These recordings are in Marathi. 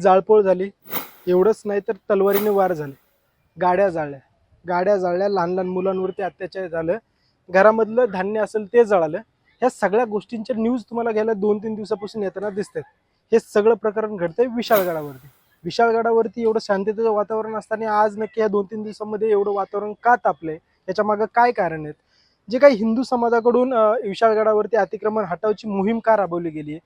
जाळपोळ झाली. एवढंच नाही तर तलवारीने वार झाले. गाड्या जाळल्या. गाड्या जाळल्या. लहान लहान मुलांवरती अत्याचार झालं. घरामधलं धान्य असेल ते जळालं. ह्या सगळ्या गोष्टींच्या न्यूज तुम्हाला घ्यायला दोन तीन दिवसापासून येताना दिसतात. हे सगळं प्रकरण घडतंय विशाळगडावरती. विशाळगडावरती एवढं शांततेचं वातावरण असताना आज नक्की या दोन तीन दिवसांमध्ये एवढं वातावरण का तापलंय? याच्या मागं काय कारण आहेत? जे काही हिंदू समाजाकडून विशाळगडावरती अतिक्रमण हटावची मोहीम का राबवली गेली आहे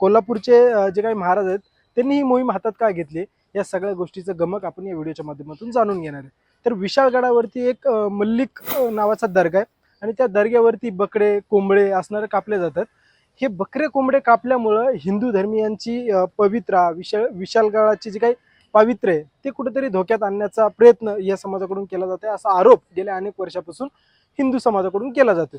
कोल्हापूरचे जे काही महाराज आहेत त्यांनी ही मोहीम हातात का घेतली? या सगळ्या गोष्टीचं गमक आपण या व्हिडिओच्या माध्यमातून जाणून घेणार आहे. तर विशाळगडावरती एक मल्लिक नावाचा दर्गा आहे. आणि त्या दर्ग्यावरती बकडे कोंबडे असणारे कापले जातात. हे बकरे कोंबडे कापल्यामुळं हिंदू धर्मियांची पवित्रा विशाल विशालगडाची जी काही पावित्र्य आहे ते कुठेतरी धोक्यात आणण्याचा प्रयत्न या समाजाकडून केला जातो असा आरोप गेल्या अनेक वर्षापासून हिंदू समाजाकडून केला जातो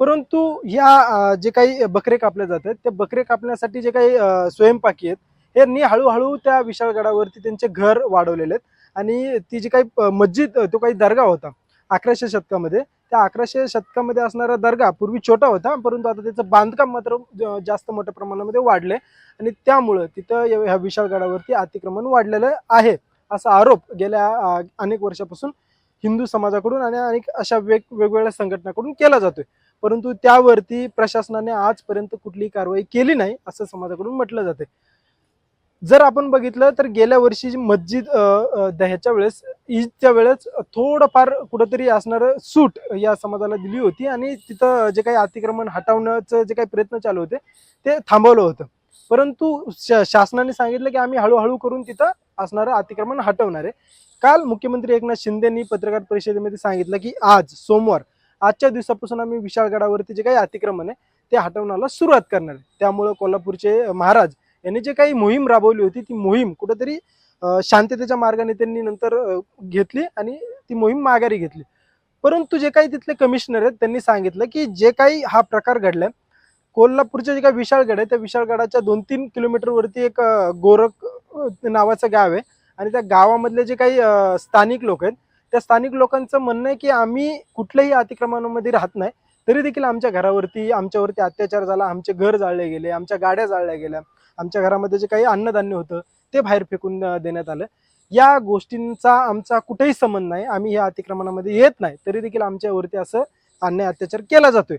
परंतु या जे काही बकरे कापले जातात त्या बकरे कापण्यासाठी जे काही स्वयंपाकी आहेत यांनी हळूहळू त्या विशाळगडावरती त्यांचे घर वाढवलेले आहेत. आणि ती जी काही मस्जिद तो काही दर्गा होता अकराशे शतकामध्ये त्या अकराशे शतकामध्ये असणारा दर्गा पूर्वी छोटा होता परंतु आता त्याचं बांधकाम मात्र ज- जास्त मोठ्या प्रमाणामध्ये वाढले आणि त्यामुळं तिथं ह्या विशाळगडावरती अतिक्रमण वाढलेलं आहे असा आरोप गेल्या अनेक वर्षापासून हिंदू समाजाकडून आणि अनेक अशा वेग वेगवेगळ्या संघटनाकडून केला जातोय. परंतु त्यावरती प्रशासनाने आजपर्यंत कुठलीही कारवाई केली नाही असं समाजाकडून म्हटलं जाते जर आपण बघितलं तर गेल्या वर्षी जी मस्जिद दह्याच्या वेळेस ईदच्या वेळेस थोडंफार कुठंतरी असणारं सूट या समाजाला दिली होती आणि तिथं जे काही अतिक्रमण हटवण्याचं जे काही प्रयत्न चालू होते ते थांबवलं होतं. परंतु शासनाने सांगितलं की आम्ही हळूहळू करून तिथं असणारं अतिक्रमण हटवणार आहे. काल मुख्यमंत्री एकनाथ शिंदेनी पत्रकार परिषदेमध्ये सांगितलं की आज सोमवार आजच्या दिवसापासून आम्ही विशाळगडावरती जे काही अतिक्रमण आहे ते हटवण्याला सुरुवात करणार आहे. त्यामुळं कोल्हापूरचे महाराज यांनी जे काही मोहीम राबवली होती ती मोहीम कुठंतरी शांततेच्या मार्गाने त्यांनी नंतर घेतली आणि ती मोहीम माघारी घेतली. परंतु जे काही तिथले कमिशनर आहेत त्यांनी सांगितलं की जे काही हा प्रकार घडलाय कोल्हापूरचे जे काही विशाळगड आहे त्या विशाळगडाच्या दोन तीन किलोमीटरवरती एक गोरख नावाचं गाव आहे आणि त्या गावामधले जे काही स्थानिक लोक आहेत त्या स्थानिक लोकांचं म्हणणं आहे की आम्ही कुठल्याही अतिक्रमणामध्ये राहत नाही. तरी देखील आमच्या घरावरती आमच्यावरती अत्याचार झाला आमचे घर जाळले गेले आमच्या गाड्या जाळल्या गेल्या आमच्या घरामध्ये जे काही अन्नधान्य होतं ते बाहेर फेकून देण्यात आलं. या गोष्टींचा आमचा कुठेही संबंध नाही. आम्ही या अतिक्रमणामध्ये येत नाही. तरी देखील आमच्यावरती असं अन्याय अत्याचार केला जातोय.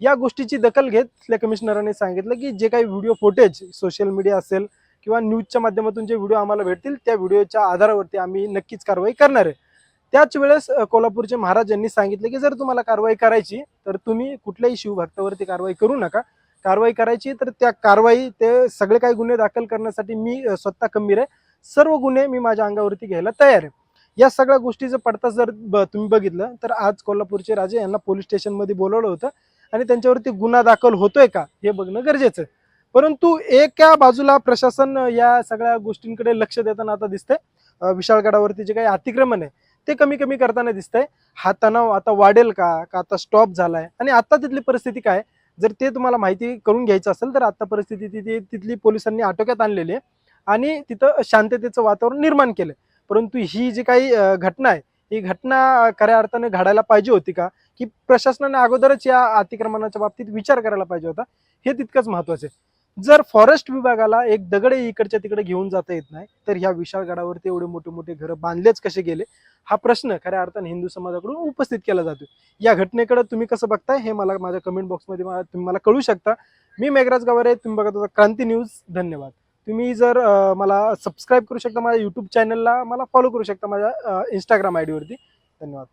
या गोष्टीची दखल घेत तिथल्या कमिशनरांनी सांगितलं की जे काही व्हिडिओ फुटेज सोशल मीडिया असेल किंवा न्यूजच्या माध्यमातून जे व्हिडिओ आम्हाला भेटतील त्या व्हिडिओच्या आधारावरती आम्ही नक्कीच कारवाई करणार आहे. त्याच वेळेस कोल्हापूरचे महाराज यांनी सांगितलं की जर तुम्हाला कारवाई करायची तर तुम्ही कुठल्याही शिवभक्तावरती कारवाई करू नका. कारवाई करायची तर त्या कारवाई ते सगळे काही गुन्हे दाखल करण्यासाठी मी स्वतः खंबीर आहे. सर्व गुन्हे मी माझ्या अंगावरती घ्यायला तयार आहे. या सगळ्या गोष्टीचं पडताच जर ब- तुम्ही बघितलं तर आज कोल्हापूरचे राजे यांना पोलीस स्टेशनमध्ये बोलवलं होतं आणि त्यांच्यावरती गुन्हा दाखल होतोय का हे बघणं गरजेचं आहे. परंतु एका बाजूला प्रशासन या सगळ्या गोष्टींकडे लक्ष देताना आता दिसतंय. विशाळगडावरती जे काही अतिक्रमण आहे ते कमी कमी करताना दिसतंय. हा तणाव आता वाढेल का? का आता स्टॉप झालाय? आणि आता तिथली परिस्थिती काय? जर ते तुम्हाला माहिती करून घ्यायचं असेल तर आता परिस्थिती तिथे तिथली पोलिसांनी आटोक्यात आणलेली आहे. आणि तिथं शांततेचं वातावरण निर्माण केलं परंतु ही जी काही घटना आहे ही घटना खऱ्या अर्थाने घडायला पाहिजे होती का? की प्रशासनाने अगोदरच या अतिक्रमणाच्या बाबतीत विचार करायला पाहिजे होता. हे तितकंच महत्वाचं आहे. जर फॉरेस्ट विभागाला एक दगडे इकडच्या तिकडे घेऊन जाता येत नाही तर ह्या विशाळ गडावरती एवढे मोठे मोठे घरं बांधलेच कसे गेले? हा प्रश्न खऱ्या अर्थाने हिंदू समाजाकडून उपस्थित केला जातो या घटनेकडे तुम्ही कसं बघताय हे मला माझ्या कमेंट बॉक्समध्ये मला- तुम्ही मला कळू शकता. मी मेघराज गावारे तुम्ही बघत होता क्रांती न्यूज धन्यवाद. तुम्ही जर मला सबस्क्राईब करू शकता माझ्या यूट्यूब चॅनलला मला फॉलो करू शकता माझ्या इंस्टाग्राम आय डीवरती धन्यवाद.